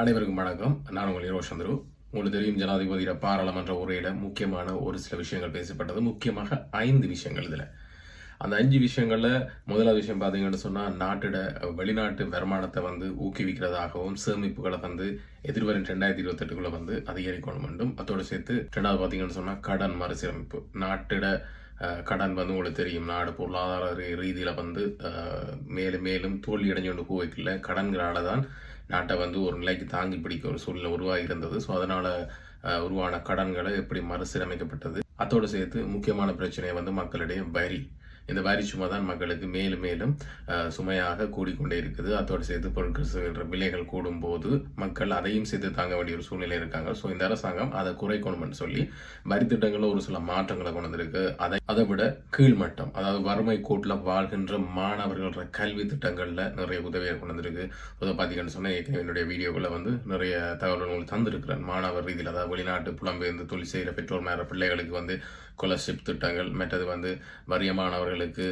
அனைவருக்கும் வணக்கம். நான் உங்கள் ஈரோ சந்திரு. உங்களுக்கு தெரியும் ஜனாதிபதியோட பாராளுமன்ற உரையில முக்கியமான ஒரு சில விஷயங்கள் பேசப்பட்டது. முக்கியமாக ஐந்து விஷயங்கள் இதுல. அந்த அஞ்சு விஷயங்களில் முதலாவது விஷயம் பார்த்தீங்கன்னு சொன்னால் நாட்டோட வெளிநாட்டு வருமானத்தை வந்து ஊக்குவிக்கிறதாகவும் சேமிப்புகளை வந்து எதிர்வரும் ரெண்டாயிரத்தி இருபத்தெட்டுக்குள்ளே வந்து அதிகரிக்கணும் வேண்டும் அதோடு சேர்த்து ரெண்டாவது பார்த்தீங்கன்னு சொன்னா கடன் மறுசீரமைப்பு. நாட்டோட கடன் வந்து உங்களுக்கு தெரியும் நாடு பொருளாதார ரீதியில் ரீதியில வந்து மேலும் மேலும் தோல்வி அடைஞ்சு கொண்டு போய்க்கல கடன்களால தான் நாட்டை வந்து ஒரு நிலைக்கு தாங்கி பிடிக்க ஒரு சூழ்நிலை உருவாகி இருந்தது ஸோ அதனால உருவான கடன்களை எப்படி மறுசீரமைக்கப்பட்டது? அதோடு சேர்த்து முக்கியமான பிரச்சனையை வந்து மக்களிடையே வரி இந்த வரி சுமை தான் மக்களுக்கு மேலும் மேலும் சுமையாக கூடிக்கொண்டே இருக்குது. அதோடு சேர்த்து பொருட்கள் செல்கிற விலைகள் கூடும்போது மக்கள் அதையும் சேர்த்து தாங்க வேண்டிய ஒரு சூழ்நிலை இருக்காங்க. ஸோ இந்த அரசாங்கம் அதை குறைக்கணும்னு சொல்லி வரி திட்டங்களில் ஒரு சில மாற்றங்களை கொண்டு வந்திருக்கு. அதை அதை விட கீழ்மட்டம் அதாவது வறுமை கோட்டில் வாழ்கின்ற மாணவர்களோட கல்வி திட்டங்களில் நிறைய உதவியை கொண்டு வந்திருக்கு. அதை பார்த்தீங்கன்னு சொன்னால் ஏற்கனவே என்னுடைய வீடியோவில் வந்து நிறைய தகவல்கள் உங்களுக்கு தந்திருக்கிறேன். மாணவர் ரீதியில் அதாவது வெளிநாட்டு புலம்பெயர்ந்து தொழில் செய்கிற பெற்றோர் மேற பிள்ளைகளுக்கு வந்து ஸ்காலர்ஷிப் திட்டங்கள் மற்றது வந்து வரியமானவர்களுக்கு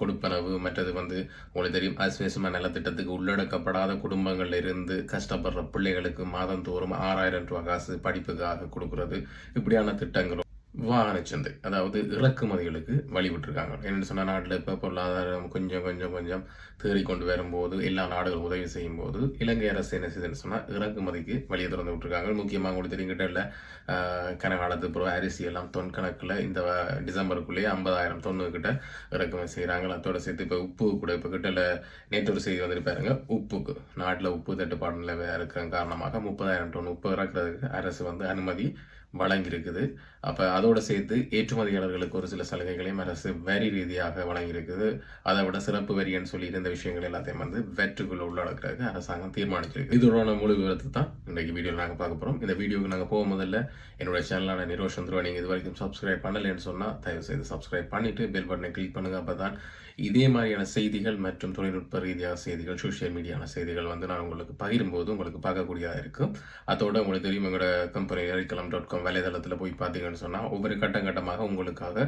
கொடுப்பனவு மற்றது வந்து உங்களுக்கு தெரியும் அஸ்வேசம நலத்திட்டத்துக்கு உள்ளடக்கப்படாத குடும்பங்கள்ல இருந்து கஷ்டப்படுற பிள்ளைகளுக்கு மாதந்தோறும் ஆறாயிரம் ரூபாய் காசு படிப்புக்காக கொடுக்கறது. இப்படியான திட்டங்களும் வாகன சந்தை அதாவது இறக்குமதிகளுக்கு வழிவிட்டிருக்காங்க என்னென்னு சொன்னால் நாட்டில் இப்போ பொருளாதாரம் கொஞ்சம் கொஞ்சம் கொஞ்சம் தேறி கொண்டு வரும்போது எல்லா நாடுகளும் உதவி செய்யும் போது இலங்கை அரசு என்ன செய்யுதுன்னு சொன்னால் இறக்குமதிக்கு வழியை திறந்து விட்டுருக்காங்க. முக்கியமாக உங்களுக்கு தெரியுங்கிட்ட இல்லை கனகாலத்து பிறகு அரிசி எல்லாம் தொன் கணக்கில் இந்த டிசம்பருக்குள்ளேயே ஐம்பதாயிரம் தொண்ணு கிட்ட இறக்குமதி செய்கிறாங்க அதோட சேர்த்து இப்போ உப்பு கூட இப்போ கிட்ட நேற்று ஒரு செய்தி வந்துருப்பாருங்க உப்புக்கு நாட்டில் உப்பு தட்டுப்பாடு நிலை இருக்கிற காரணமாக முப்பதாயிரம் டன் உப்பு இறக்குறதுக்கு அரசு வந்து அனுமதி வழங்கியிருக்குது. அப்போ அதோடு சேர்த்து ஏற்றுமதியாளர்களுக்கு ஒரு சில சலுகைகளையும் அரசு வரி ரீதியாக வழங்கியிருக்குது. அதை விட சிறப்பு வரின்னு சொல்லி இருந்த விஷயங்கள் எல்லாத்தையும் வந்து வெற்றுக்குள்ள உள்ளடக்கிறதுக்கு அரசாங்கம் தீர்மானிச்சிருக்கு. இதோட முழு விவரத்தை தான் இன்றைக்கு வீடியோவில் நாங்கள் பார்க்க போகிறோம் இந்த வீடியோவுக்கு நாங்கள் போக முதல்ல என்னோட சேனலான நிரோஷ் சந்திரா நீங்கள் இது வரைக்கும் சப்ஸ்கிரைப் பண்ணலைன்னு சொன்னால் தயவு செய்து சப்ஸ்கிரைப் பண்ணிவிட்டு பெல் பட்டனை கிளிக் பண்ணுங்கள் அப்போ தான் இதே மாதிரியான செய்திகள் மற்றும் தொழில்நுட்ப ரீதியாக செய்திகள் சோஷியல் மீடியான செய்திகள் வந்து நான் உங்களுக்கு பகிரும்போது உங்களுக்கு பார்க்கக்கூடியதாக இருக்கும். அதோட உங்களுக்கு தெரியும் எங்களோட கம்பெனி எரிக்கலம் டாட் காம் வலைதளத்தில் போய் பார்த்தீங்கன்னு சொன்னால் ஒவ்வொரு கட்டம் கட்டமாக உங்களுக்காக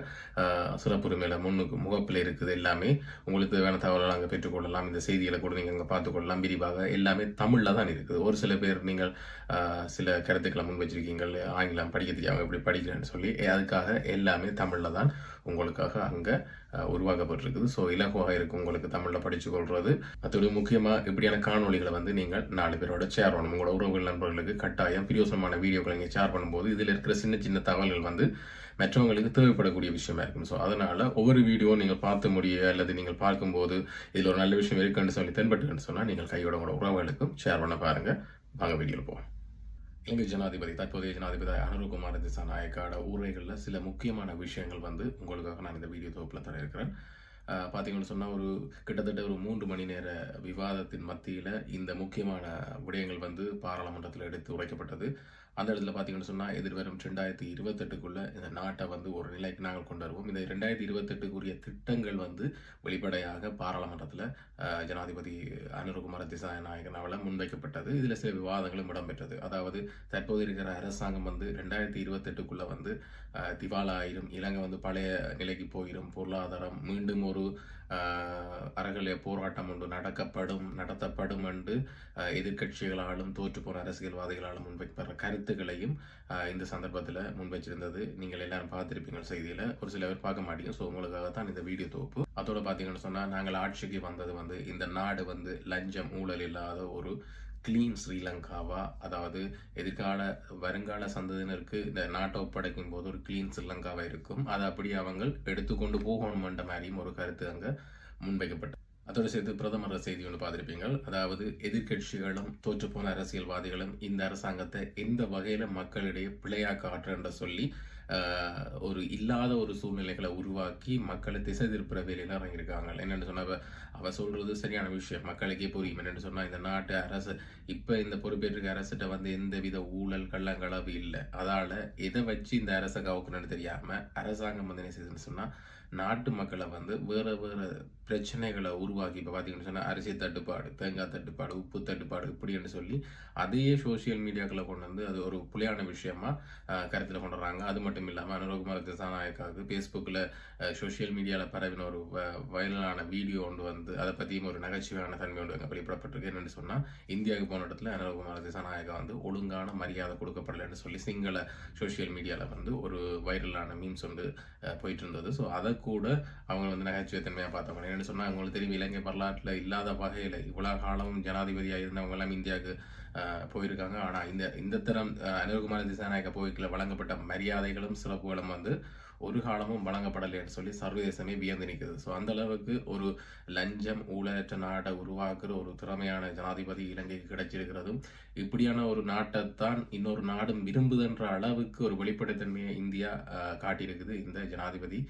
சிறப்புரிமையில் முன்னுக்கு முகப்பில் இருக்குது எல்லாமே. உங்களுக்கு தேவையான தகவல்கள் அங்கே பெற்றுக்கொள்ளலாம் இந்த செய்திகளை கூட நீங்கள் அங்கே பார்த்துக்கொள்ளலாம் விரிவாக எல்லாமே தமிழில் தான் இருக்குது. ஒரு சில பேர் நீங்கள் சில கருத்துக்களை முன் வச்சிருக்கீங்க ஆங்கிலம் படிக்க தெரியாமல் எப்படி படிக்கிறேன்னு சொல்லி அதுக்காக எல்லாமே தமிழில் தான் உங்களுக்காக அங்கே உருவாக்கப்பட்டிருக்குது. ஸோ இலகுவாக இருக்கும் உங்களுக்கு தமிழில் படித்து கொள்வது அதோட முக்கியமாக இப்படியான காணொளிகளை வந்து நீங்கள் நாலு பேரோட ஷேர் பண்ணணும். உங்களோட உறவுகள் நண்பர்களுக்கு கட்டாயம் பிரியோசனமான வீடியோக்களை நீங்கள் ஷேர் பண்ணும்போது இதில் இருக்கிற சின்ன சின்ன தகவல்கள் வந்து மற்றவங்களுக்கு தேவைப்படக்கூடிய விஷயமா இருக்கும். ஸோ அதனால ஒவ்வொரு வீடியோ நீங்கள் பார்த்து முடிய அல்லது நீங்கள் பார்க்கும்போது இதில் ஒரு நல்ல விஷயம் இருக்குன்னு சொல்லி தென்பட்டுன்னு சொன்னால் நீங்கள் கையோட உங்களோட உறவுகளுக்கும் ஷேர் பண்ண பாருங்கள் வாங்க வீடியோவில் போவோம். இலங்கை ஜனாதிபதி தற்போதைய ஜனாதிபதி அனுருகுமார திசாநாயக்காட உரைகளில் சில முக்கியமான விஷயங்கள் வந்து உங்களுக்காக நான் இந்த வீடியோ தொகுப்பில் தர இருக்கிறேன். பார்த்தீங்கன்னு சொன்னால் ஒரு கிட்டத்தட்ட ஒரு மூன்று மணி நேர விவாதத்தின் மத்தியில் இந்த முக்கியமான விடயங்கள் வந்து பாராளுமன்றத்தில் எடுத்து உரைக்கப்பட்டது அந்த இடத்துல பார்த்தீங்கன்னு சொன்னால் எதிர்வரும் ரெண்டாயிரத்தி இருபத்தெட்டுக்குள்ளே இந்த நாட்டை வந்து ஒரு நிலைக்கு நாங்கள் கொண்டு வருவோம். இந்த ரெண்டாயிரத்தி இருபத்தெட்டுக்குரிய திட்டங்கள் வந்து வெளிப்படையாக பாராளுமன்றத்தில் ஜனாதிபதி அனுரகுமார திசாநாயகனாவில் முன்வைக்கப்பட்டது. இதில் சில விவாதங்களும் இடம்பெற்றது. அதாவது தற்போது இருக்கிற அரசாங்கம் வந்து ரெண்டாயிரத்தி இருபத்தெட்டுக்குள்ளே வந்து திவாலாயிரும் இலங்கை வந்து பழைய நிலைக்கு போயிடும் பொருளாதாரம் மீண்டும் ஒரு அஹ், போராட்டம் ஒன்று நடக்கப்படும் நடத்தப்படும் என்று எதிர்கட்சிகளாலும் எதிர்க்கட்சிகளாலும் தோற்றுப்போன அரசியல்வாதிகளாலும் முன்வைக்கப்படுற கருத்துக்களையும் இந்த சந்தர்ப்பத்தில் முன்வைச்சிருந்தது. நீங்கள் எல்லாரும் பார்த்துருப்பீங்க செய்தியில். ஒரு சில பேர் பார்க்க மாட்டீங்க. ஸோ உங்களுக்காக தான் இந்த வீடியோ தொகுப்பு. அதோட பார்த்தீங்கன்னு சொன்னால் நாங்கள் ஆட்சிக்கு வந்தது வந்து இந்த நாடு வந்து லஞ்சம் ஊழல் இல்லாத ஒரு கிளீன் ஸ்ரீலங்காவா அதாவது எதிர்கால வருங்கால சந்ததியினருக்கு இந்த நாட்டை ஒப்படைக்கும் போது ஒரு கிளீன் ஸ்ரீலங்காவா இருக்கும். அதை அப்படி அவங்க எடுத்துக்கொண்டு போகணுமென்ற மாதிரியும் ஒரு கருத்து அங்கே முன்வைக்கப்பட்டது. அதோடு சேர்த்து பிரதமர் செய்தி ஒன்று பார்த்துருப்பீங்க அதாவது எதிர்க்கட்சிகளும் தோற்றுப்போன அரசியல்வாதிகளும் இந்த அரசாங்கத்தை எந்த வகையில மக்களிடையே பிழையாக ஆற்றுன்ற சொல்லி ஒரு இல்லாத ஒரு சூழ்நிலைகளை உருவாக்கி மக்களை திசை திருப்புற வேலையில் இறங்கியிருக்காங்க. என்னென்னு சொன்னால் அவ- சொல்கிறது சரியான விஷயம். மக்களுக்கே புரியும். என்னென்னு சொன்னால் இந்த நாட்டு அரசு இப்போ இந்த பொறுப்பேற்றுக்க அரசிட்ட வந்து எந்த வித ஊழல் கள்ளங்களவு இல்லை. அதால் எதை வச்சு இந்த அரசை கவுக்கணும்னு தெரியாமல் அரசாங்கம் வந்து என்ன செய்யுதுன்னு சொன்னால் நாட்டு மக்களை வந்து வேறு வேறு பிரச்சனைகளை உருவாக்கி இப்போ பார்த்தீங்கன்னு சொன்னால் அரிசி தட்டுப்பாடு தேங்காய் தட்டுப்பாடு உப்பு தட்டுப்பாடு இப்படின்னு சொல்லி அதையே சோஷியல் மீடியாக்களை கொண்டு வந்து அது ஒரு புலியான விஷயமா கருத்தில் கொண்டு வராங்க அது மட்டும் இல்லாமல் அனுரகுமார் திசாநாயக்காவுக்கு ஃபேஸ்புக்கில் சோஷியல் மீடியாவில் பரவின ஒரு வைரலான வீடியோ ஒன்று வந்து அதை பற்றியும் ஒரு நகைச்சுவையான தன்மை ஒன்று அங்கே வெளிப்படப்பட்டிருக்கு. என்னென்னு சொன்னால் இந்தியாவுக்கு போன இடத்துல அனுரகுமார் திசாநாயக்கா வந்து ஒழுங்கான மரியாதை கொடுக்கப்படலைன்னு சொல்லி சிங்கள சோஷியல் மீடியாவில் வந்து ஒரு வைரலான மீம்ஸ் வந்து போயிட்டு இருந்தது. ஸோ அதை கூட அவங்க வந்து நகைச்சுவை தன்மையாக பார்த்தவங்க அப்படின்னு சொன்னால் அவங்களுக்கு தெரியும் இலங்கை வரலாற்றில் இல்லாத வகையில் இவ்வளோ காலம் ஜனாதிபதியாக இருந்தவங்க எல்லாம் இந்தியாவுக்கு போயிருக்காங்க. ஆனால் இந்த இந்த தரம் அஹ், அனில்குமார் திசாநாயக்க போய்க்கில் வழங்கப்பட்ட மரியாதைகளும் சிறப்புகளும் வந்து ஒரு காலமும் வழங்கப்படலைன்னு சொல்லி சர்வதேசமே வியந்து நிற்குது. ஸோ அந்த அளவுக்கு ஒரு லஞ்சம் ஊழலற்ற நாட்டை உருவாக்குற ஒரு திறமையான ஜனாதிபதி இலங்கைக்கு கிடைச்சிருக்கிறதும் இப்படியான ஒரு நாட்டைத்தான் இன்னொரு நாடும் விரும்புதுன்ற அளவுக்கு ஒரு வெளிப்படைத்தன்மையை இந்தியா காட்டியிருக்குது இந்த ஜனாதிபதி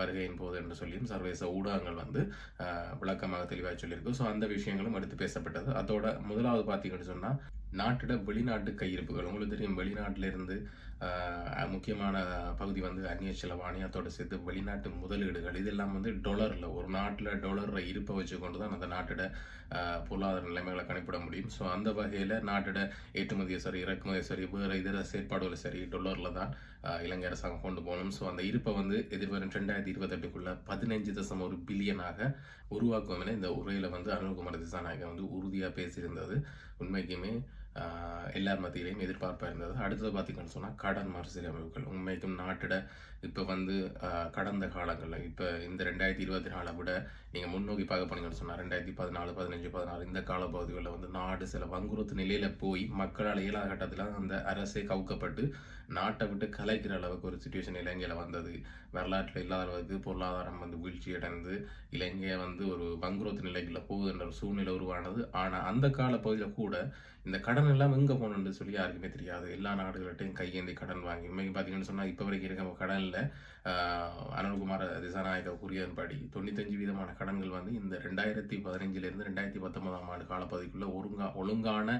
வருகையின் போது என்று சொல்லியும் சர்வதேச ஊடகங்கள் வந்து விளக்கமாக தெளிவாக சொல்லியிருக்கு. ஸோ அந்த விஷயங்களும் எடுத்து பேசப்பட்டது. அதோட முதலாவது பார்த்தீங்கன்னு சொன்னால் நாட்டிட வெளிநாட்டு கையிருப்புகள். உங்களுக்கு தெரியும் வெளிநாட்டிலிருந்து முக்கியமான பகுதி வந்து அந்நிய செலவாணி சேர்த்து வெளிநாட்டு முதலீடுகள். இதெல்லாம் வந்து டொலரில் ஒரு நாட்டில் டொலரில் இருப்பை வச்சுக்கொண்டு தான் அந்த நாட்டோட பொருளாதார நிலைமைகளை கணிப்பிட முடியும். ஸோ அந்த வகையில் நாட்டிட ஏற்றுமதியை சரி இறக்குமதியை சரி வேறு இதர செயற்பாடுகளை சரி டொலரில் தான் இலங்கை அரசாங்கம் கொண்டு போகணும். ஸோ அந்த இருப்பை வந்து எதிர்வரும் ரெண்டாயிரத்தி இருபத்தெட்டுக்குள்ள பதினஞ்சு தசம் ஒரு பில்லியனாக உருவாக்கும் என இந்த உரையில் வந்து அனுகுமார் திசாநாயகம் வந்து உறுதியாக பேசியிருந்தது. உண்மைக்குமே எல்லார் மத்தியிலையும் எதிர்பார்ப்பாக இருந்தது. அடுத்தது பார்த்தீங்கன்னு சொன்னால் கடன் மறுசீரமைப்புகள். உண்மைக்கும் நாட்டிட இப்போ வந்து கடந்த காலங்களில் இப்போ இந்த ரெண்டாயிரத்தி இருபத்தி நாலை விட நீங்கள் முன்னோக்கி பார்க்க போனீங்கன்னு சொன்னால் ரெண்டாயிரத்தி பதினாலு பதினஞ்சு பதினாறு இந்த காலப்பகுதிகளில் வந்து நாடு சில வங்குறுத்து நிலையில் போய் மக்களால் இயலாத கட்டத்தில் அந்த அரசே கவுக்கப்பட்டு நாட்டை விட்டு கலைக்கிற அளவுக்கு ஒரு சுச்சுவேஷன் இலங்கையில் வந்தது. வரலாற்றில் இல்லாத அளவுக்கு பொருளாதாரம் வந்து வீழ்ச்சி அடைந்து இலங்கையை வந்து ஒரு வங்குரோத்து நிலைக்குள்ள போகுதுன்ற ஒரு சூழ்நிலை உருவானது. ஆனால் அந்த காலப்பகுதியில் கூட இந்த கடன் எல்லாம் எங்கே போகணுன்னு சொல்லி யாருக்குமே தெரியாது. எல்லா நாடுகள்கிட்டையும் கையேந்தி கடன் வாங்கி உண்மைக்கு பார்த்தீங்கன்னு சொன்னால் இப்போ வரைக்கும் இருக்க கடனில் அனுகுமார திசாநாயக கூறியதன்படி தொண்ணூத்தஞ்சு வீதமான கடன்கள் வந்து இந்த ரெண்டாயிரத்தி பதினஞ்சிலிருந்து ரெண்டாயிரத்தி பத்தொன்பதாம் ஆண்டு காலப்பகுதிக்குள்ளே ஒழுங்கா ஒழுங்கான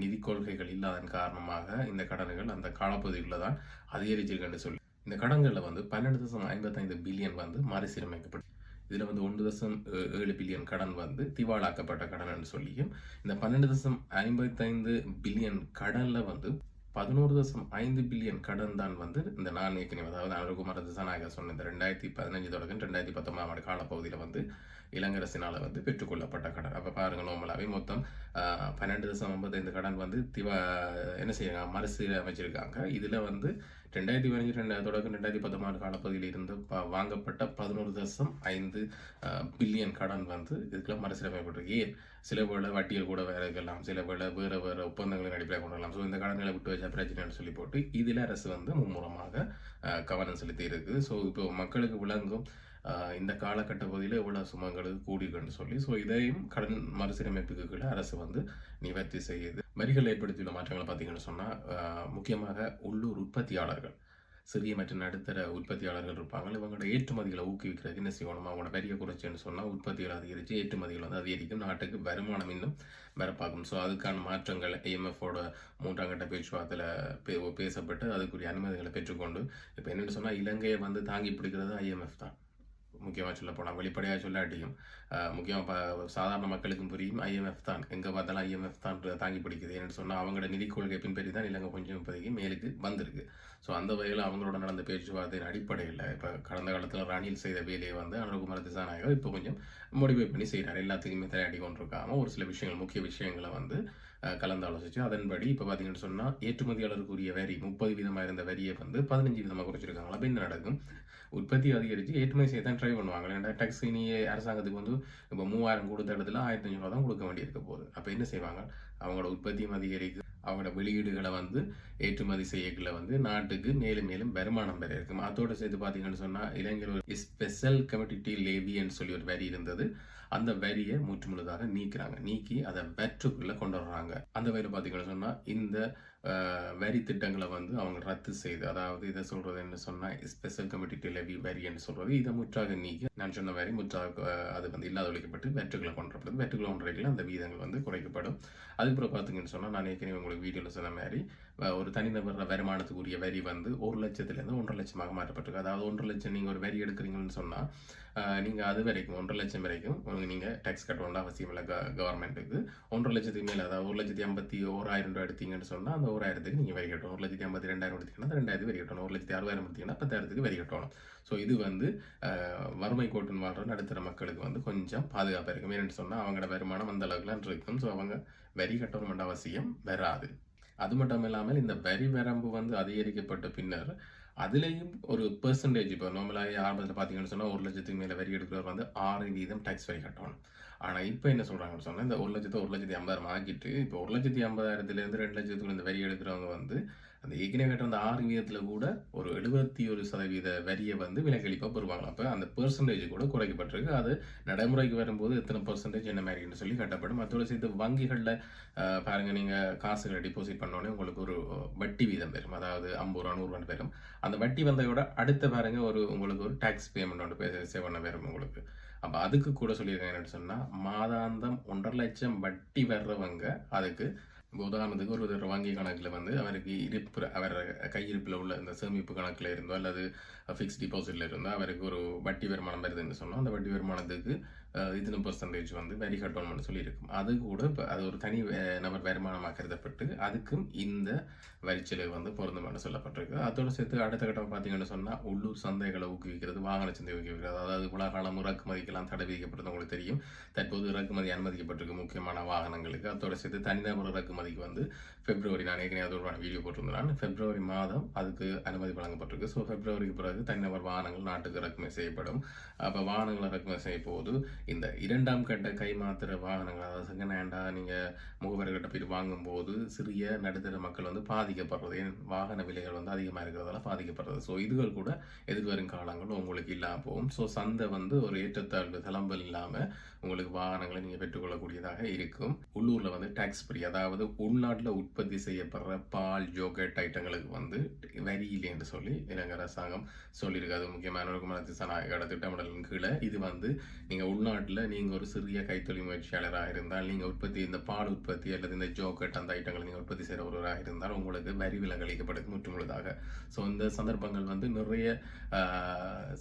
நிதி கொள்கைகள் இல்லாதன் காரணமாக இந்த கடன்கள் அந்த காலப்பகுதிக்குள்ளே தான் அதிகரிச்சிருக்குன்னு சொல்லி. இந்த கடன்களில் வந்து பன்னெண்டு தசம் ஐம்பத்தைந்து பில்லியன் வந்து மறுசீரமைக்கப்பட்டு இதில் வந்து ஒன்று தசம் ஏழு பில்லியன் கடன் வந்து திவாலாக்கப்பட்ட கடன் சொல்லியும் இந்த பன்னெண்டு தசம் ஐம்பத்தைந்து பில்லியன் கடனில் வந்து பதினோரு தசம் ஐந்து பில்லியன் கடன் தான் வந்து இந்த நான் ஏற்கனவே அதாவது அனுகுமார திசாநாயகர் சொன்ன இந்த ரெண்டாயிரத்தி பதினஞ்சு தொடக்கம் ரெண்டாயிரத்தி பத்தொன்பதாம் ஆண்டு காலப்பகுதியில் வந்து இளங்கரசினால் வந்து பெற்றுக்கொள்ளப்பட்ட கடன். அப்போ பாருங்கள் நோமலாவே மொத்தம் பன்னெண்டு தசம் ஐம்பத்தைந்து கடன் வந்து திவா என்ன செய்யறாங்க மறுசீரமைச்சிருக்காங்க. இதில் வந்து ரெண்டாயிரத்தி பதினஞ்சு ரெண்டு தொடக்கம் ரெண்டாயிரத்தி பதினாறு காலப்பகுதியில் இருந்து வாங்கப்பட்ட பதினோரு தசம் ஐந்து பில்லியன் கடன் வந்து இதுக்கெல்லாம் மறுசீரமைக்கப்பட்டிருக்கு ஏன்? சில வேளை வட்டியில் கூட வேற இருக்கலாம். சில வேளை வேறு வேறு ஒப்பந்தங்களின் அடிப்படையில் கொண்டு வரலாம் ஸோ இந்த கடன்களை விட்டு வச்சா பிரச்சனைன்னு சொல்லி போட்டு இதில் அரசு வந்து மும்முரமாக கவனம் செலுத்தி இருக்குது ஸோ இப்போ மக்களுக்கு விளங்கும் இந்த காலகட்ட பகுதியில் எவ்வளோ சுமங்களுக்கு கூடியிருக்குன்னு சொல்லி ஸோ இதையும் கடன் மறுசீரமைப்புக்கு கீழே அரசு வந்து நிவர்த்தி செய்யுது. வரிகள் ஏற்படுத்தியுள்ள மாற்றங்களை பார்த்தீங்கன்னு சொன்னால் முக்கியமாக உள்ளூர் உற்பத்தியாளர்கள் சிறிய மற்றும் நடுத்தர உற்பத்தியாளர்கள் இருப்பாங்க. இவங்களோட ஏற்றுமதிகளை ஊக்குவிக்கிறது என்ன செய்யணும்? அவங்களோட வரியை குறைச்சுன்னு சொன்னால் உற்பத்திகளை அதிகரித்து ஏற்றுமதிகள் வந்து அதிகரிக்கும். நாட்டுக்கு வருமானம் இன்னும் வரப்பாகும். ஸோ அதுக்கான மாற்றங்கள் ஐஎம்எஃபோட மூன்றாம் கட்ட பேச்சுவார்த்தையில் பே பேசப்பட்டு அதுக்குரிய அனுமதிகளை பெற்றுக்கொண்டு இப்போ என்னென்னு சொன்னால் இலங்கையை வந்து தாங்கி பிடிக்கிறது ஐஎம்எஃப் தான். முக்கியமாக சொல்ல போனால் வெளிப்படையாக சொல்லாட்டியும் முக்கியமாக சாதாரண மக்களுக்கும் புரியும் ஐஎம்எஃப் தான். எங்கே பார்த்தாலும் ஐஎம்எஃப் தான் தாங்கி பிடிக்குது. ஏன்னு சொன்னால் அவங்களோட நிதி கொள்கை பின்பற்றி தான் இலங்கை கொஞ்சம் இப்போதைக்கு மேலுக்கு வந்திருக்கு. ஸோ அந்த வகையில் அவங்களோட நடந்த பேச்சுவார்த்தையின் அடிப்படையில் இப்போ கடந்த காலத்தில் ரணில் செய்த வேலையை வந்து அனுகுமார திசாநாயகர் இப்போ கொஞ்சம் மோடிஃபை பண்ணி செய்கிறார். எல்லாத்துக்குமே தலையாடி கொண்டிருக்காமல் ஒரு சில விஷயங்கள் முக்கிய விஷயங்களை வந்து கலந்து ஆலோசிச்சு அதன்படி இப்போ பார்த்தீங்கன்னு சொன்னால் ஏற்றுமதியாளருக்குரிய வரி முப்பது வீதமாக இருந்த வரியை வந்து பதினஞ்சு விதமாக குறைச்சிருக்காங்களா? அப்போ என்ன நடக்கும்? உற்பத்தி அதிகரித்து ஏற்றுமதி செய்ய தான் ட்ரை பண்ணுவாங்க ஏன்னா டேக்ஸ் இனி அரசாங்கத்துக்கு வந்து இப்போ மூவாயிரம் கொடுத்த இடத்துல ஆயிரத்தி அஞ்சூறுவா தான் கொடுக்க வேண்டியிருக்க போகுது. அப்போ என்ன செய்வாங்க? அவங்களோட உற்பத்தியும் அதிகரிக்கும். அவங்களோட வெளியீடுகளை வந்து ஏற்றுமதி செய்யக்குள்ள வந்து நாட்டுக்கு மேலும் மேலும் வருமானம் பெற இருக்கும். அதோடு சேர்த்து பார்த்தீங்கன்னு சொன்னால் இளைஞர் ஒரு ஸ்பெஷல் கமிட்டி லேவின்னு சொல்லி ஒரு வரி இருந்தது. அந்த வரியை முற்றுமுழுதாக நீக்கிறாங்க. நீக்கி அதை வெற்றுக்குள்ளே கொண்டு வர்றாங்க. அந்த வரியில் பார்த்தீங்கன்னு சொன்னால் இந்த வரி திட்டங்களை வந்து அவங்க ரத்து செய்து அதாவது இதை சொல்றது என்ன சொன்னால் ஸ்பெஷல் கமிட்டி லெவி வரின்னு சொல்றது இதை முற்றாக நீக்கி நான் சொன்ன வரி முற்றாக அது வந்து இல்லாத ஒழிக்கப்பட்டு வெற்றுகளை கொண்டப்படுது வெற்றுகளை ஒன்றைகளில் அந்த வீதங்கள் வந்து குறைக்கப்படும். அதுக்கப்புறம் பார்த்தீங்கன்னு சொன்னால் நான் ஏற்கனவே உங்களுக்கு வீடியோவில் சொன்ன மாதிரி ஒரு தனிநபர் வருமானத்துக்குரிய வரி வந்து ஒரு லட்சத்துலேருந்து ஒன்றரை லட்சமாக மாற்றப்பட்டிருக்கு. அதாவது ஒன்றரை லட்சம் நீங்கள் ஒரு வரி எடுக்கிறீங்கன்னு சொன்னால் நீங்கள் அது வரைக்கும் ஒன்றரை லட்சம் வரைக்கும் நீங்கள் டேக்ஸ் கட்ட அவசியம் இல்லை. க கவர்மெண்ட்டுக்கு ஒன்றரை லட்சத்துக்கு மேலே அதாவது ஒரு லட்சத்தி ஐம்பத்தி ஓராயிரம் ரூபாய் எடுத்தீங்கன்னு சொன்னால் அந்த ஓராயிரத்துக்கு நீங்கள் வரி கட்டணும். ஒரு லட்சத்தி ஐம்பத்தி ரெண்டாயிரம் எடுத்தீங்கன்னா ரெண்டாயிரத்து வரி கட்டணும். ஒரு லட்சத்தி அறுபதாயிரம் எடுத்தீங்கன்னா பத்தாயிரத்துக்கு வரி கட்டணும். ஸோ இது வந்து வறுமை கோட்டின் வாழ்ற நடுத்தர மக்களுக்கு வந்து கொஞ்சம் பாதுகாப்பாக இருக்கும். ஏன்னு சொன்னால் அவங்களோட வருமானம் அந்த அளவுக்குலாம் இருக்கும். ஸோ அவங்க வரி கட்டணும் அவசியம் வராது. அது மட்டும் இல்லாமல் இந்த வரி வரம்பு வந்து அதிகரிக்கப்பட்ட பின்னர் அதுலேயும் ஒரு பெர்சன்டேஜ் இப்போ நார்மலாக ஆரம்பத்தில் பார்த்தீங்கன்னு சொன்னால் ஒரு லட்சத்துக்கு மேலே வரி எடுக்கிறவர் வந்து ஆறு வீதம் டேக்ஸ் வரி கட்டணும். ஆனால் இப்போ என்ன சொல்கிறாங்கன்னு சொன்னால் இந்த ஒரு லட்சத்தை ஒரு லட்சத்தி ஐம்பதாயிரம் ஆக்கிட்டு இப்போ ஒரு லட்சத்தி ஐம்பதாயிரத்துலேருந்து ரெண்டு லட்சத்துக்குள்ள இந்த வரி எடுக்கிறவங்க வந்து அந்த ஏற்கனவே கட்டுற அந்த ஆறு வீதத்தில் கூட ஒரு எழுபத்தி ஒரு சதவீத வரியை வந்து விலக்களிப்பாக பெறுவாங்க. அப்போ அந்த பெர்சன்டேஜ் கூட குறைக்கப்பட்டிருக்கு. அது நடைமுறைக்கு வரும்போது எத்தனை பெர்சன்டேஜ் என்ன மாதிரின்னு சொல்லி கட்டப்படும். அதோட சேர்த்து வங்கிகளில் பாருங்கள் நீங்கள் காசுகளை டிபாசிட் பண்ணோடனே உங்களுக்கு ஒரு வட்டி வீதம் பெறும். அதாவது ஐம்பது ரூபா நூறுரூவா பெறும். அந்த வட்டி வந்ததோட அடுத்த பாருங்க ஒரு உங்களுக்கு ஒரு டேக்ஸ் பேமெண்ட் ஒன்று பே சேவ் பண்ண வரும் உங்களுக்கு. அப்போ அதுக்கு கூட சொல்லியிருக்காங்க என்னன்னு சொன்னால் மாதாந்தம் ஒன்றரை லட்சம் வட்டி வர்றவங்க அதுக்கு இப்போ உதாரணத்துக்கு ஒரு ஒரு வங்கி கணக்கில் வந்து அவருக்கு இருப்பு அவர் கையிருப்பில் உள்ள இந்த சேமிப்பு கணக்கில் இருந்தோ அல்லது ஃபிக்ஸ் டிபாசிட்டில் இருந்தோ அவருக்கு ஒரு வட்டி வருமானம் வருதுன்னு சொன்னோம். அந்த வட்டி வருமானத்துக்கு இத்தனை பர்சன்டேஜ் வந்து வரி கட்டணும்னு சொல்லியிருக்கும். அது கூட இப்போ அது ஒரு தனி நபர் வருமானமாக கருதப்பட்டு அதுக்கும் இந்த வரிச்செலவு வந்து பொருந்துமான்னு சொல்லப்பட்டிருக்கு. அதோட சேர்த்து அடுத்த கட்டம் பார்த்தீங்கன்னு சொன்னால் உள்ளூர் சந்தைகளை ஊக்குவிக்கிறது வாகன சந்தை ஊக்குவிக்கிறது. அதாவது உலகாலம் இறக்குமதிக்கெல்லாம் தடை விதிக்கப்பட்டது உங்களுக்கு தெரியும். தற்போது இறக்குமதி அனுமதிக்கப்பட்டிருக்கு முக்கியமான வாகனங்களுக்கு. அதோட சேர்த்து தனிநபர் இறக்குமதிக்கு வந்து பிப்ரவரி நான் ஏற்கனவே அதோட வீடியோ போட்டிருந்தேன். பிப்ரவரி மாதம் அதுக்கு அனுமதி வழங்கப்பட்டிருக்கு. ஸோ பிப்ரவரிக்கு பிறகு தனிநபர் வாகனங்கள் நாட்டுக்கு இறக்குமதி செய்யப்படும். அப்போ வாகனங்கள் இறக்குமதி செய்யும் போது இந்த இரண்டாம் கட்ட கைமாத்திர வாகனங்கள் அதாவது செகண்ட் ஹேண்டாக நீங்கள் முகவர்கிட்ட போய் வாங்கும்போது சிறிய நடுத்தர மக்கள் வந்து பாதிக்கப்படுறது. ஏன்? வாகன விலைகள் வந்து அதிகமாக இருக்கிறதால பாதிக்கப்படுறது. ஸோ இதுகள் கூட எதிர்வரும் காலங்களும் உங்களுக்கு இல்லாமல் போகும். ஸோ சந்தை வந்து ஒரு ஏற்றத்தாழ்வு தளம்பல் இல்லாமல் உங்களுக்கு வாகனங்களை நீங்கள் பெற்றுக்கொள்ளக்கூடியதாக இருக்கும். உள்ளூரில் வந்து டேக்ஸ் ஃப்ரீ அதாவது உள்நாட்டில் உற்பத்தி செய்யப்படுற பால் ஜோகட் ஐட்டங்களுக்கு வந்து வரி இல்லை என்று சொல்லி இலங்கை அரசாங்கம் சொல்லியிருக்கு. அது முக்கியமான ஒரு மனத்து திட்டமிடலின் கீழே. இது வந்து நீங்கள் உள்நாட்டில் நீங்கள் ஒரு சிறிய கைத்தொழில் முயற்சியாளராக இருந்தால் நீங்கள் உற்பத்தி இந்த பால் உற்பத்தி அல்லது இந்த ஜோக்கட் அந்த ஐட்டங்களை நீங்கள் உற்பத்தி செய்கிற ஒருவராக இருந்தால் உங்களுக்கு வரி விலக்களிக்கப்படுது முற்றுமுழுதாக. ஸோ இந்த சந்தர்ப்பங்கள் வந்து நிறைய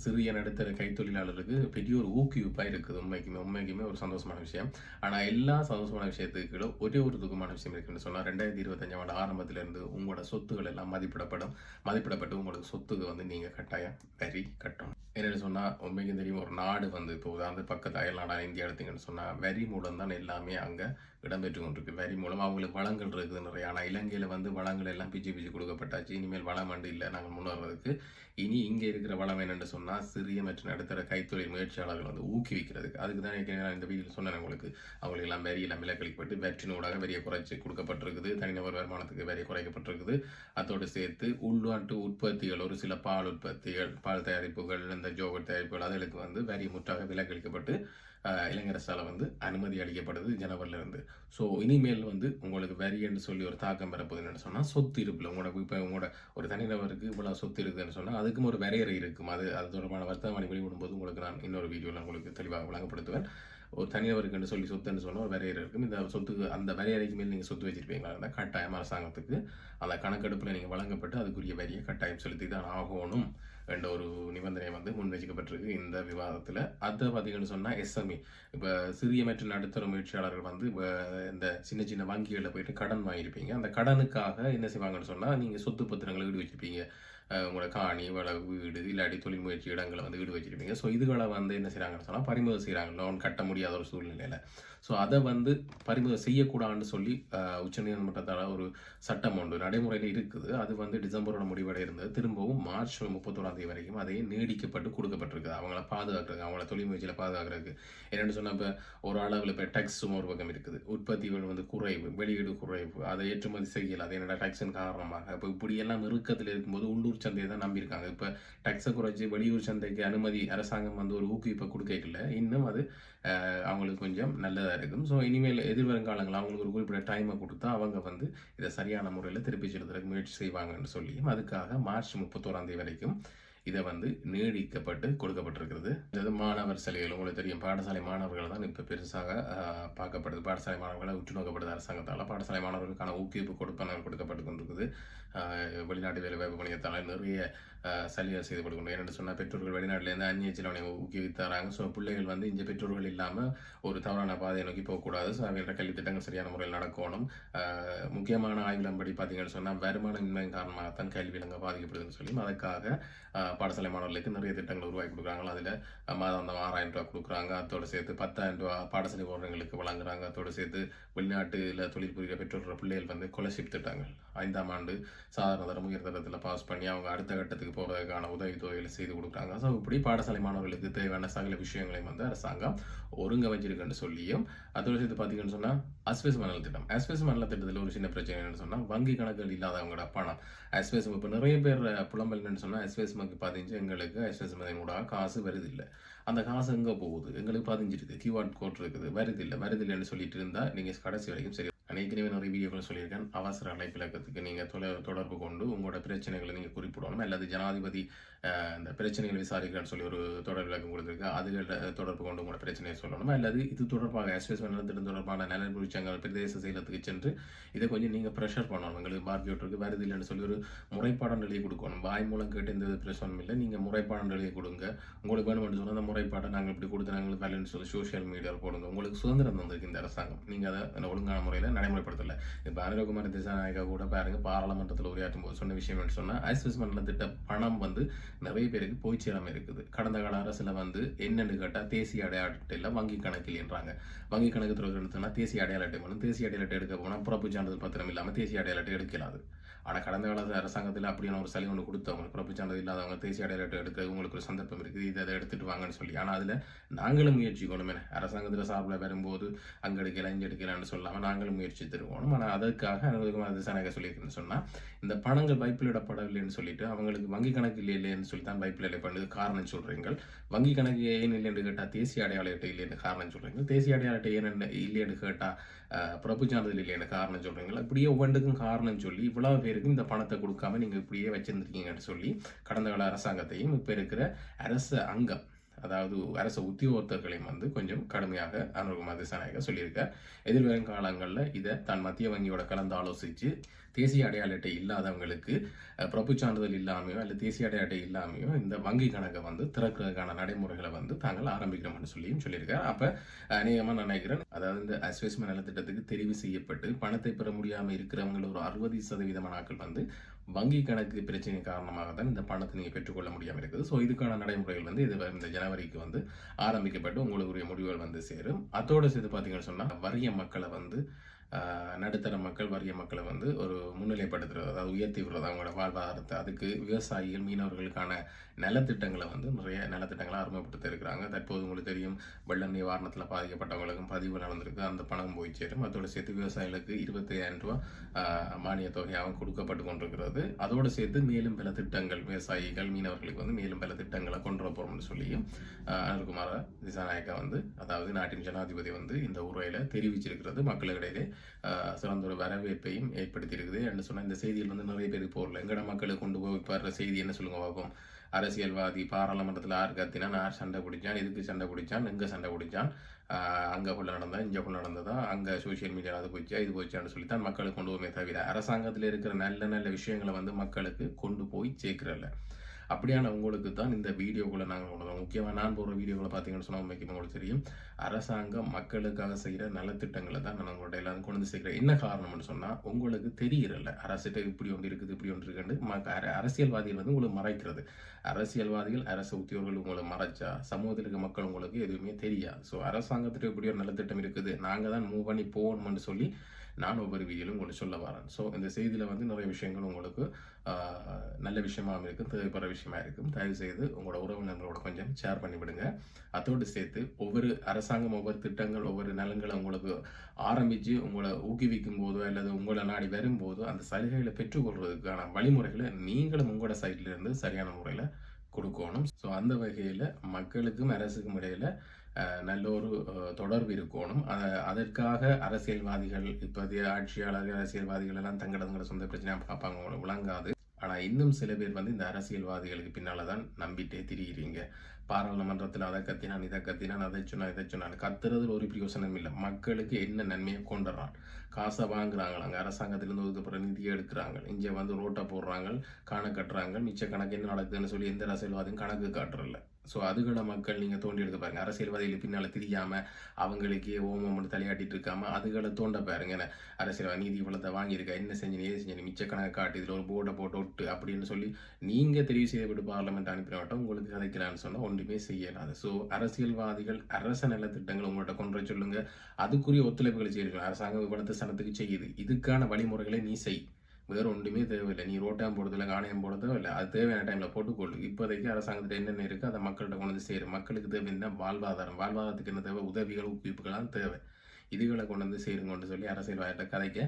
சிறிய நடுத்தர கைத்தொழிலாளர்களுக்கு பெரிய ஒரு ஊக்குவிப்பாக இருக்குது உண்மைக்குமே. எல்லாத்துக்குமே ஒரு சந்தோஷமான விஷயம். ஆனால் எல்லா சந்தோஷமான விஷயத்துக்குள்ள ஒரே ஒரு துக்கமான விஷயம் இருக்குன்னு சொன்னால் ரெண்டாயிரத்தி இருபத்தஞ்சாம் ஆண்டு ஆரம்பத்திலிருந்து உங்களோட சொத்துக்கள் எல்லாம் மதிப்பிடப்படும். மதிப்பிடப்பட்டு உங்களுக்கு சொத்துக்கு வந்து நீங்கள் கட்டாயம் வரி கட்டணும். என்னென்னு சொன்னால் உண்மைக்கும் தெரியும் ஒரு நாடு வந்து இப்போ உதாரணத்து பக்கத்து அயல்நாடான இந்தியா எடுத்தீங்கன்னு சொன்னால் வரி மூலம் தான் எல்லாமே அங்கே இடம்பெற்று கொண்டிருக்கு. வரி மூலம் அவங்களுக்கு வளங்கள் இருக்குது நிறைய. ஆனால் இலங்கையில் வந்து வளங்கள் எல்லாம் பிச்சு பிச்சு கொடுக்கப்பட்டாச்சு. இனிமேல் வளம் வந்து இல்லை நாங்கள் முன்னேறதுக்கு. இனி இங்கே இருக்கிற வளம் என்னென்னு சொன்னால் சிறிய மற்றும் நடுத்தர கைத்தொழில் முயற்சியாளர்கள் வந்து ஊக்குவிக்கிறதுக்கு. அதுக்கு தான் நான் இந்த வீட்டில் சொன்னேன் உங்களுக்கு. அவங்களுக்கு எல்லாம் வரி எல்லாம் விலக்களிக்கப்பட்டு வெற்றினூடாக வரிய குறைச்சி கொடுக்கப்பட்டிருக்குது. தனிநபர் வருமானத்துக்கு வரி குறைக்கப்பட்டிருக்குது. அதோடு சேர்த்து உள்நாட்டு உற்பத்திகள் ஒரு சில பால் உற்பத்திகள் பால் தயாரிப்புகள் இந்த ஜோகர் தயாரிப்புகள் அதுகளுக்கு வந்து வரி முற்றாக விலக்களிக்கப்பட்டு ஆஹ், இளைஞரசால வந்து அனுமதி அளிக்கப்படுது ஜனவரிலிருந்து ஸோ இனிமேல் வந்து உங்களுக்கு வரி என்று சொல்லி ஒரு தாக்கம் பெறப்போகுதுன்னு சொன்னால் சொத்து இருப்பில். உங்களோட இப்போ உங்களோட ஒரு தனிநபருக்கு இவ்வளோ சொத்து இருக்குதுன்னு சொன்னால் அதுக்கும் ஒரு வரையறை இருக்கும். அது அது தொடர்பான வர்த்தமானி வெளியிடும்போது உங்களுக்கு நான் இன்னொரு வீடியோவில் உங்களுக்கு தெளிவாக வழங்கப்படுத்துவேன் ஒரு தனிநபருக்குன்னு சொல்லி சொத்துன்னு சொன்னால் ஒரு வரையறை இருக்கும். இந்த சொத்துக்கு அந்த வரையறைக்கு மேல் நீங்கள் சொத்து வச்சிருப்பீங்களா இருந்தால் கட்டாயம் அரசாங்கத்துக்கு அந்த கணக்கெடுப்பில் நீங்கள் வழங்கப்பட்டு அதுக்குரிய வரியை கட்டாயம் செலுத்தி தான் ஆகணும். என்ற ஒரு நிபந்தனை வந்து முன்வைக்கப்பட்டிருக்கு இந்த விவாதத்தில். அது பார்த்தீங்கன்னு சொன்னால் எஸ்எம்இ. இப்போ சிறிய மற்றும் நடுத்தர முயற்சியாளர்கள் வந்து இப்போ இந்த சின்ன சின்ன வங்கிகளில் போயிட்டு கடன் வாங்கியிருப்பீங்க. அந்த கடனுக்காக என்ன செய்வாங்கன்னு சொன்னால் நீங்கள் சொத்து பத்திரங்களை ஈடு வச்சிருப்பீங்க உங்களோட காணி வளவு வீடு இல்லாட்டி தொழில் முயற்சி இடங்களை வந்து வீடு வச்சுருப்பீங்க. ஸோ இதுகளை வந்து என்ன செய்கிறாங்கன்னு சொன்னால் பறிமுதல் செய்கிறாங்க லோன் கட்ட முடியாத ஒரு சூழ்நிலையில். ஸோ அதை வந்து பறிமுதல் செய்யக்கூடாதுன்னு சொல்லி உச்சநீதிமன்றத்தால் ஒரு சட்டம் ஒன்று நடைமுறையில் இருக்குது. அது வந்து டிசம்பரோட முடிவடை இருந்தது திரும்பவும் மார்ச் முப்பத்தோராம் தேதி வரைக்கும் அதே நீடிக்கப்பட்டு கொடுக்கப்பட்டிருக்குது. அவங்கள பாதுகாக்கிறதுக்கு அவங்கள தொழில் முயற்சியில் பாதுகாக்கிறதுக்கு. என்னென்னு சொன்னால் இப்போ ஒரு அளவில் இப்போ டேக்ஸும் ஒரு பக்கம் இருக்குது. உற்பத்திகள் வந்து குறைவு வெளியீடு குறைவு அதை ஏற்றுமதி செய்யலை. அது என்னடா டேக்ஸின் காரணமாக இப்போ இப்படியெல்லாம் நெருக்கத்தில் இருக்கும்போது உள்ளூர் சந்தையை தான் நம்பியிருக்காங்க. இப்போ டக்ஸை குறைச்சி வெளியூர் சந்தைக்கு அனுமதி அரசாங்கம் வந்து ஒரு ஊக்குவிப்பை கொடுக்கல இன்னும் அது அவங்களுக்கு கொஞ்சம் நல்லதாக இருக்கும். ஸோ இனிமேல் எதிர்வருங்காலங்கள் அவங்களுக்கு ஒரு குறிப்பிட்ட டைமை கொடுத்தா அவங்க வந்து இதை சரியான முறையில் திருப்பி செலுத்துறதுக்கு முயற்சி செய்வாங்கன்னு சொல்லியும் அதுக்காக மார்ச் முப்பத்தோராந்தேதி வரைக்கும் இதை வந்து நீடிக்கப்பட்டு கொடுக்கப்பட்டிருக்கிறது. இது மாணவர் சலுகைகள் உங்களுக்கு தெரியும் பாடசாலை மாணவர்கள் தான் இப்போ பெருசாக பார்க்கப்படுது. பாடசாலை மாணவர்களை உற்று நோக்கப்படுது அரசாங்கத்தால் பாடசாலை மாணவர்களுக்கான ஊக்குவிப்பு கொடுப்பனர் கொடுக்கப்பட்டு கொண்டிருக்குது. வெளிநாட்டு வேலை வாய்ப்பு பணியத்தால் நிறைய சலுகை செய்து கொடுக்கணும். என்னென்னு சொன்னால் பெற்றோர்கள் வெளிநாட்டிலேருந்து அந்நிய செலவனை ஊக்குவித்தாராங்க. ஸோ பிள்ளைகள் வந்து இங்கே பெற்றோர்கள் இல்லாமல் ஒரு தவறான பாதையை நோக்கி போகக்கூடாது. ஸோ அவங்களோட கல்வி திட்டங்கள் சரியான முறையில் நடக்கணும். முக்கியமான ஆய்வுகளின்படி பார்த்தீங்கன்னு சொன்னால் வருமான வருமானமின்மை காரணமாகத்தான் கல்வி இலங்கை பாதிக்கப்படுதுன்னு சொல்லி அதுக்காக பாடசாலை மாணவர்களுக்கு நிறைய திட்டங்கள் உருவாக்கி கொடுக்குறாங்க. அதில் மாதாந்தம் ஆறாயிரம் ரூபா கொடுக்குறாங்க. அதோடு சேர்த்து பத்தாயிரம் ரூபா பாடசாலை போடுறவங்களுக்கு வழங்குறாங்க. அதோடு சேர்த்து வெளிநாட்டில் தொழில் புரிகிற பெற்றோர் பிள்ளைகள் வந்து கொலர்ஷிப் திட்டங்கள். ஐந்தாம் ஆண்டு சாதாரண தரம் உயர்தரத்தில் பாஸ் பண்ணி அவங்க அடுத்த கட்டத்துக்கு போகிறதுக்கான உதவித்தொகைகளை செய்து கொடுக்குறாங்க. ஸோ இப்படி பாடசாலை மாணவர்களுக்கு தேவையான சகல விஷயங்களையும் வந்து அரசாங்கம் ஒருங்கமைச்சிருக்குன்னு சொல்லியும் அதோட சேர்த்து பார்த்தீங்கன்னு சொன்னால் அஸ்வெஸ் மணல் திட்டம். அஸ்வெஸ் மணல் திட்டத்தில் ஒரு சின்ன பிரச்சனை என்னன்னு சொன்னால் வங்கி கணக்குகள் இல்லாதவங்களோட பணம். அஸ்வெஸ் இப்போ நிறைய பேர் புலம்பல்னு சொன்னால் அஸ்வெஸ்முக்கு பதிஞ்சு எங்களுக்கு அஸ்வெஸ் கூட காசு வருது இல்லை. அந்த காசு எங்கே போகுது? எங்களுக்கு பதிஞ்சிருக்கு கியூஆர் கோட் இருக்குது. வருது இல்லை? வருது இல்லைன்னு சொல்லிட்டு இருந்தால் நீங்கள் கடைசி வரைக்கும் சரி நான் ஏற்கனவே நிறைய வீடியோக்கள் சொல்லியிருக்கேன். அவசர அழைப்பிலக்கத்துக்கு நீங்கள் தொலை தொடர்பு கொண்டு உங்களோட பிரச்சனைகளை நீங்கள் குறிப்பிடணும். அல்லது ஜனாதிபதி இந்த பிரச்சனைகள் விசாரிக்கிறான்னு சொல்லி ஒரு தொடர் விளக்கம் கொடுத்துருக்கு. அதுகிட்ட தொடர்பு கொண்டு உங்களோட பிரச்சனையை சொல்லணும்? அல்லது இது தொடர்பாக எஸ்பிஎஸ் நிலத்திட்டம் தொடர்பான நலன்புரிச்சங்கள் பிரதேச செயலத்துக்கு சென்று இதை கொஞ்சம் நீங்கள் ப்ரெஷர் பண்ணணும். எங்களுக்கு பார்க்கியோட்டருக்கு வருது இல்லைன்னு சொல்லி ஒரு முறைப்பாடம் எழுதி கொடுக்கணும். வாய் மூலம் கேட்டு எந்த பிரச்சனையும் இல்லை. நீங்கள் முறைப்பாடம் எழுதி கொடுங்க. உங்களுக்கு வேணும்னு சொன்னால் அந்த முறைப்பாட்டை நாங்கள் இப்படி கொடுத்து நாங்கள் வேலைன்னு சொல்லி சோஷியல் மீடியாவில் போடுங்க. உங்களுக்கு சுதந்திரம் தந்திருக்கு இந்த அரசாங்கம். நீங்கள் அதை ஒழுங்கான முறையில் நடைமுறைப்படுத்தலை. இப்போ அனிரகுமார் திசாநாயகா கூட பாருங்க பாராளுமன்றத்தில் உரையாற்றும் போது சொன்ன விஷயம் என்று சொன்னால் ஐஸ்வஸ் மண்டல திட்ட பணம் வந்து நிறைய பேருக்கு போய் சேராமல் இருக்குது. கடந்த கால அரசில் வந்து என்னென்னு கேட்டால் தேசிய அடையாள அட்டையில் வங்கி கணக்கில் என்றாங்க. வங்கி கணக்கு திறக்கிறதுனா தேசிய அடையாள அட்டை வேணும் தேசிய அடையாள அட்டை எடுக்க போனால் புறப்பு சான்றிதழ் பத்திரம் இல்லாமல் தேசிய அடையாள அட்டை எடுக்கலாது. ஆனால் கடந்த காலத்து அரசாங்கத்தில் அப்படியான ஒரு சலுகை ஒன்று கொடுத்தவங்க பிறப்பு சான்றிதழ் இல்லாதவங்க தேசிய அடையாளத்தை எடுக்க உங்களுக்கு ஒரு சந்தர்ப்பம் இருக்குது. இதை அதை எடுத்துகிட்டு வாங்கன்னு சொல்லி. ஆனால் அதில் நாங்களும் முயற்சிக்கணும். என்ன? அரசாங்கத்தில் சார்பில் வரும்போது அங்கே எடுக்கலாம் இங்கே எடுக்கலான்னு சொல்லாமல் நாங்களும் முயற்சி தருவோம் ஆனால் அதற்காக அனுபவமாக திசாநாயக சொல்லியிருக்குன்னு சொன்னால் இந்த பணங்கள் பைப்பிலிடப்படவில்லைன்னு சொல்லிட்டு அவங்களுக்கு வங்கி கணக்கு இல்லை இல்லைன்னு சொல்லி தான் பைப்பில் இல்லை பண்ணது. காரணம் சொல்கிறீங்க வங்கி கணக்கு ஏன் இல்லைன்னு கேட்டால் தேசிய அடையாள அட்டை இல்லைன்னு காரணம் சொல்கிறீங்க தேசிய அடையாள அட்டை ஏன் இல்லைன்னு கேட்டால் பிரபு சான்றிதழ் காரணம் சொல்கிறீங்களா இப்படியே ஒவ்வொன்றுக்கும் காரணம் சொல்லி இவ்வளவு பேருக்கு இந்த பணத்தை கொடுக்காம நீங்கள் இப்படியே வச்சிருந்துருக்கீங்கன்னு சொல்லி கடந்த கால அரசாங்கத்தையும் இப்போ இருக்கிற அரசு அங்கம் அதாவது அரசு உத்தியோகத்தர்களையும் வந்து கொஞ்சம் கடுமையாக அனுகுமார் திசாநாயகர் சொல்லியிருக்கார். எதிர்வரும் காலங்களில் இதை தன் மத்திய வங்கியோட கலந்து ஆலோசித்து தேசிய அடையாள அட்டை இல்லாதவங்களுக்கு பிரபு சான்றிதழ் இல்லாமையோ இல்லை தேசிய அடையாள அட்டை இல்லாமையோ இந்த வங்கி கணக்கை வந்து திறக்கிறதுக்கான நடைமுறைகளை வந்து தாங்கள் ஆரம்பிக்கணும்னு சொல்லியும் சொல்லியிருக்கார். அப்போ அநேகமாக நான் நினைக்கிறேன் அதாவது இந்த அஸ்வேஸ்ம நலத்திட்டத்துக்கு தெரிவு செய்யப்பட்டு பணத்தை பெற முடியாமல் இருக்கிறவங்கள ஒரு அறுபது சதவீதமான ஆட்கள் வந்து வங்கி கணக்கு பிரச்சனை காரணமாக தான் இந்த பணத்தை நீங்கள் பெற்றுக்கொள்ள முடியாமல் இருக்குது. ஸோ இதுக்கான நடைமுறைகள் வந்து இது இந்த ஜனவரிக்கு வந்து ஆரம்பிக்கப்பட்டு உங்களுக்குரிய முடிவுகள் வந்து சேரும். அதோடு சேர்த்து பார்த்தீங்கன்னு சொன்னால் வறிய மக்களை வந்து நடுத்தர மக்கள் வறிய மக்களை வந்து ஒரு முன்னிலைப்படுத்துறது அதாவது உயர்த்தி விடுறது அவங்களோட வாழ்வாதாரத்தை அதுக்கு விவசாயிகள் மீனவர்களுக்கான நலத்திட்டங்களை வந்து நிறைய நலத்திட்டங்களை அறிமுகப்படுத்தியிருக்கிறாங்க தற்போது உங்களுக்கு தெரியும் வெள்ள நிவாரணத்தில் பாதிக்கப்பட்டவங்களுக்கும் பதிவு நடந்திருக்கு. அந்த பணம் போய் சேரும். அதோடு சேர்த்து விவசாயிகளுக்கு இருபத்தி ஐயாயிரம் ரூபா மானிய தொகையாகவும் கொடுக்கப்பட்டு கொண்டிருக்கிறது. அதோடு சேர்த்து மேலும் பல திட்டங்கள் விவசாயிகள் மீனவர்களுக்கு வந்து மேலும் பல திட்டங்களை கொண்டு வர போகிறோம்னு சொல்லியும் அனுகுமார திசாநாயக்கா வந்து அதாவது நாட்டின் ஜனாதிபதி வந்து இந்த உரையில தெரிவிச்சிருக்கிறது. மக்களுக்கிடையிலே சிறந்த ஒரு வரவேற்பையும் ஏற்படுத்தியிருக்குது. என்று சொன்னால் இந்த செய்தியில் வந்து நிறைய பேருக்கு போகல எங்கட மக்களை கொண்டு போய் பாடுற செய்தி என்ன சொல்லுங்க பார்ப்போம். அரசியல்வாதி பாராளுமன்றத்தில் யார் கத்தினான் யார் சண்டை பிடிச்சான் எதுக்கு சண்டை பிடிச்சான் எங்கே சண்டை பிடிச்சான் அங்கே அங்க புள்ள நடந்தா இங்க புள்ள நடந்ததா அங்க சோசியல் மீடியாவில் அது போச்சா இது போச்சான்னு சொல்லித்தான் மக்களுக்கு கொண்டு போகவே தவிர அரசாங்கத்தில் இருக்கிற நல்ல நல்ல விஷயங்களை வந்து மக்களுக்கு கொண்டு போய் சேர்க்கிறல்ல. அப்படியான உங்களுக்கு தான் இந்த வீடியோக்குள்ளே நாங்கள் கொண்டு வரோம் முக்கியமாக நான் போடுற வீடியோக்களை பார்த்தீங்கன்னு சொன்னால் உண்மைக்கு உங்களுக்கு தெரியும். அரசாங்கம் மக்களுக்காக செய்கிற நலத்திட்டங்களை தான் நான் உங்கள்ட்ட எல்லாரும் கொண்டு வந்து சேர்க்கிறேன். என்ன காரணம்னு சொன்னால் உங்களுக்கு தெரியறல அரசிட்ட இப்படி ஒன்று இருக்குது இப்படி ஒன்று இருக்குன்னு மக்க- அர- அரசியல்வாதிகள் வந்து உங்களுக்கு மறைக்கிறது. அரசியல்வாதிகள் அரசு உத்தியோகர்கள் உங்களை மறைச்சா சமூகத்தில் இருக்க மக்கள் உங்களுக்கு எதுவுமே தெரியாது. ஸோ அரசாங்கத்திட்ட இப்படி ஒரு நலத்திட்டம் இருக்குது. நாங்கள் தான் மூவ் பண்ணி போகணும்னு சொல்லி நான் ஒவ்வொரு வீதியிலும் உங்களுக்கு சொல்ல வரேன். ஸோ இந்த செய்தியில் வந்து நிறைய விஷயங்கள் உங்களுக்கு நல்ல விஷயமாகவும் இருக்கும் தேவைப்படுற விஷயமா இருக்கும். தயவு செய்து உங்களோட உறவினர்களோட கொஞ்சம் ஷேர் பண்ணிவிடுங்க. அதோடு சேர்த்து ஒவ்வொரு அரசாங்கம் ஒவ்வொரு திட்டங்கள் ஒவ்வொரு நலன்களை உங்களுக்கு ஆரம்பித்து உங்களை ஊக்குவிக்கும் போதோ அல்லது உங்களை நாடி வரும்போதோ அந்த சலுகைகளை பெற்றுக்கொள்வதற்கான வழிமுறைகளை நீங்களும் உங்களோட சைட்லேருந்து சரியான முறையில் கொடுக்கணும். ஸோ அந்த வகையில் மக்களுக்கும் அரசுக்கும் இடையில் நல்ல ஒரு தொடர்பு இருக்கணும். அதற்காக அரசியல்வாதிகள் இப்போதைய ஆட்சியாளர்கள் அரசியல்வாதிகள் எல்லாம் தங்களது சொந்த பிரச்சனையாக பார்ப்பாங்க விளங்காது. ஆனால் இன்னும் சில பேர் வந்து இந்த அரசியல்வாதிகளுக்கு பின்னால் தான் நம்பிட்டே திரிகிறீங்க பாராளுமன்றத்தில் அதை கத்தினான் இதை கத்தினான் அதை சொன்னான் இதை சொன்னான். கத்துறதுல ஒரு பிரயோசனம் இல்லை. மக்களுக்கு என்ன நன்மையை கொண்டுறான்? காசை வாங்குறாங்க அங்கே அரசாங்கத்திலேருந்து ஒதுக்கப்படுற நிதியை எடுக்கிறாங்க இங்கே வந்து ரோட்டை போடுறாங்க கணக்கு கட்டுறாங்க மிச்ச கணக்கு என்ன நடக்குதுன்னு சொல்லி எந்த அரசியல்வாதியும் கணக்கு காட்டுறல ஸோ அதுகளை மக்கள் நீங்கள் தோண்டி எடுத்து பாருங்க. அரசியல்வாதிகள் பின்னால் தெரியாம அவங்களுக்கே ஓமம் தலையாட்டிட்டு இருக்காமல் அதுகளை தோண்ட பாருங்க. என்ன? அரசியல் நீதி வளத்தை வாங்கியிருக்கா? என்ன செஞ்சு ஏது செஞ்சு மிச்ச கணக்கு காட்டி. இதில் ஒரு போர்டை போட்டு விட்டு அப்படின்னு சொல்லி நீங்கள் தெரிவு செய்யப்பட்டு பார்லமெண்ட் அனுப்பினவட்டம் உங்களுக்கு கதைக்கலான்னு சொன்னால் ஒன்று ஒன்றுமே செய்யலாது ஸோ அரசியல்வாதிகள் அரச நலத்திட்டங்கள் உங்கள்கிட்ட கொண்டு சொல்லுங்க. அதுக்குரிய ஒத்துழைப்புகளை செய்யணும் அரசாங்கம் இவ்வளவு சனத்துக்கு செய்யுது. இதுக்கான வழிமுறைகளை நீ செய். வேற ஒன்றுமே தேவையில்லை. நீ ரோட்டாம் போடுறதுல காணியம் போட தேவையில்லை அது தேவையான டைமில் போட்டுக்கொள்ளு. இப்போதைக்கு அரசாங்கத்தில் என்னென்ன இருக்குது அதை மக்கள்கிட்ட கொண்டு வந்து சேரும் மக்களுக்கு தேவை என்ன வாழ்வாதாரம். வாழ்வாதாரத்துக்கு என்ன தேவை? உதவிகள் ஊக்குவிப்புகள்லாம் தேவை. இதுகளை கொண்டு வந்து சேருங்கன்னு சொல்லி அரசியல்வாதிகிட்ட கதைக்க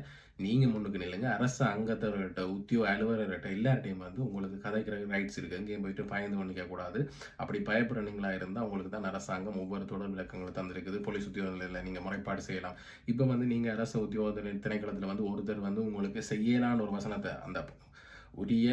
நீங்கள் முன்னுக்கு நில்லுங்க. அரசு அங்கத்தவர்கிட்ட உத்தியோக அலுவலர்கிட்ட எல்லார்ட்டையும் வந்து உங்களுக்கு கதைக்கிற ரைட்ஸ் இருக்குது எங்கேயும் போயிட்டு பயந்து பண்ணிக்க கூடாது. அப்படி பயப்படுறீங்களா இருந்தால் உங்களுக்கு தான் அரசாங்கம் ஒவ்வொரு தொடர் விளக்கங்களை தந்திருக்குது. போலீஸ் உத்தியோகத்தில் நீங்கள் முறைப்பாடு செய்யலாம். இப்போ வந்து நீங்கள் அரசு உத்தியோக திணைக்களத்தில் வந்து ஒருத்தர் வந்து உங்களுக்கு செய்யலான்னு ஒரு வசனத்தை அந்த உரிய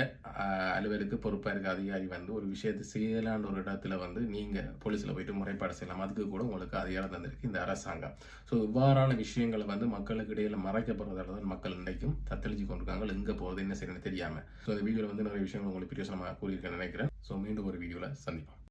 அலுவலுக்கு பொறுப்பாக இருக்க அதிகாரி வந்து ஒரு விஷயத்தை செய்யலான்ற ஒரு இடத்துல வந்து நீங்கள் போலீஸில் போயிட்டு முறைப்பாடு செய்யலாம். அதுக்கு கூட உங்களுக்கு அதிகாரம் தந்திருக்கு இந்த அரசாங்கம். ஸோ இவ்வாறான விஷயங்களை வந்து மக்களுக்கு இடையில் மறைக்கப்படுறதால தான் மக்கள் இன்றைக்கும் தத்தளிச்சு கொண்டிருக்காங்க. எங்கே போகுது என்ன செய்யணும்னு தெரியாமல் ஸோ இந்த வீடியோவில் வந்து நிறைய விஷயங்கள் உங்களுக்கு பிரியோசனமாக கூறியிருக்கேன் நினைக்கிறேன். ஸோ மீண்டும் ஒரு வீடியோவில் சந்திப்போம்.